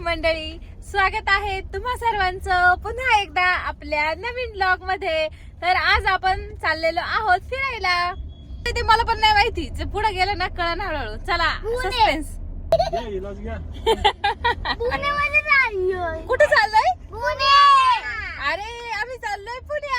मंडळी स्वागत आहे तुम्हा सर्वांचं. पुन्हा एकदा आपल्या नवीन ब्लॉगमध्ये तर आज आपण चाललेलो आहोत फिरायला. ते मला पण नाही माहिती. जे पुढे गेलं ना कळण हळूहळू. चला सस्पेन्स कुठे चाललोय? अरे आम्ही चाललोय पुण्यात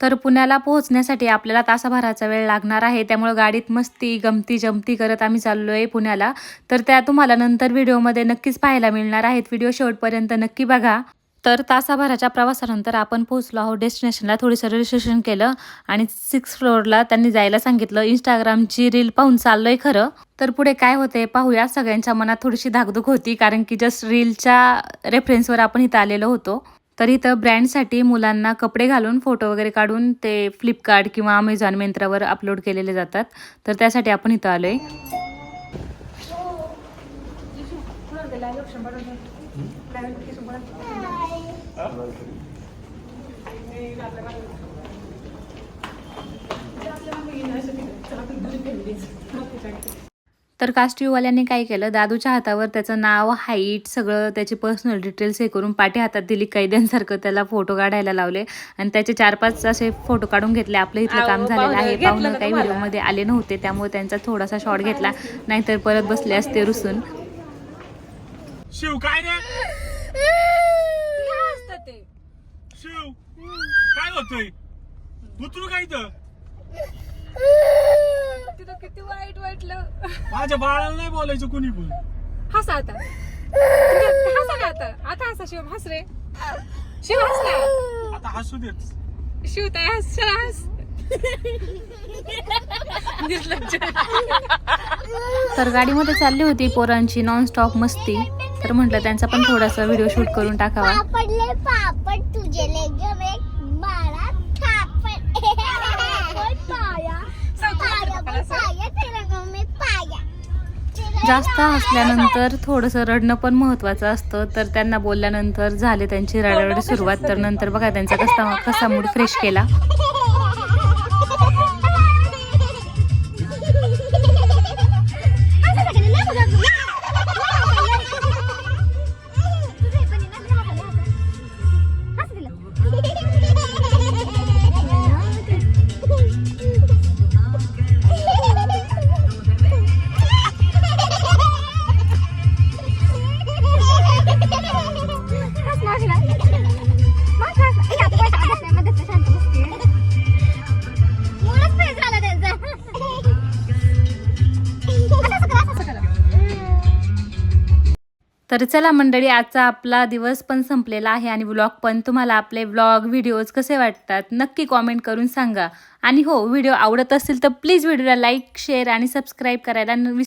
तर पुण्याला पोहोचण्यासाठी आपल्याला तासाभराचा वेळ लागणार आहे. त्यामुळे गाडीत मस्ती गमती जमती करत आम्ही चाललो आहे पुण्याला. तर त्या तुम्हाला नंतर व्हिडिओमध्ये नक्कीच पाहायला मिळणार आहेत. व्हिडिओ शेवटपर्यंत नक्की बघा. तर तासाभराच्या प्रवासानंतर आपण पोहोचलो आहोत डेस्टिनेशनला. थोडंसं रजिस्ट्रेशन केलं आणि सिक्स फ्लोअरला त्यांनी जायला सांगितलं. इंस्टाग्रामची रील पाहून चाललोय खरं. तर पुढे काय होते पाहूया. सगळ्यांच्या मनात थोडीशी धाकधूक होती कारण की जस्ट रीलच्या रेफरन्सवर आपण इथं आलेलो होतो. तर इथं ब्रँडसाठी मुलांना कपडे घालून फोटो वगैरे काढून ते फ्लिपकार्ट किंवा अमेझॉन मिंत्रावर अपलोड केलेले जातात. तर त्यासाठी आपण इथं आलोय. तर कास्टिववाल्यांनी काय केलं? दादूच्या हातावर त्याचं नाव हाईट सगळं त्याची पर्सनल डिटेल्स हे करून पाठी हातात दिली कैद्यांसारखं त्याला फोटो काढायला लावले. आणि त्याचे चार पाच असे फोटो काढून घेतले. आपलं इथलं काम झालेलं आहे. पाहुणे, काही? व्हिडिओमध्ये आले नव्हते त्यामुळे त्यांचा थोडासा शॉट घेतला. नाहीतर परत बसले असते रुसून. शिव काय रे? शिव काय होतोय? उतरू काय इथं? माझ्या बाळाला नाही बोलायचं कुणी पण. हसा आता. हसा का आता. आता हसा शिव हस रे. शिव हस ना. आता हसू देत. शिव ताई हस चला हस. तर गाडीमध्ये चालली होती पोरांची नॉन स्टॉप मस्ती. तर म्हटलं त्यांचा पण थोडासा व्हिडिओ शूट करून टाकावा. जास्त हसल्यानंतर थोडंसं रडणं पण महत्वाचं असतं. तर त्यांना बोलल्यानंतर झाले त्यांची रडारड सुरुवात. तर नंतर बघा त्यांचा कसा कसा मूड फ्रेश केला. तर चला मंडळी आजचा आपला दिवस पण संपलेला आहे आणि व्लॉग पण. तुम्हाला आपले व्लॉग व्हिडिओज कसे वाटतात नक्की कॉमेंट करून सांगा. आणि हो व्हिडिओ आवडत असेल तर प्लीज व्हिडिओला लाईक शेअर आणि सबस्क्राईब करायला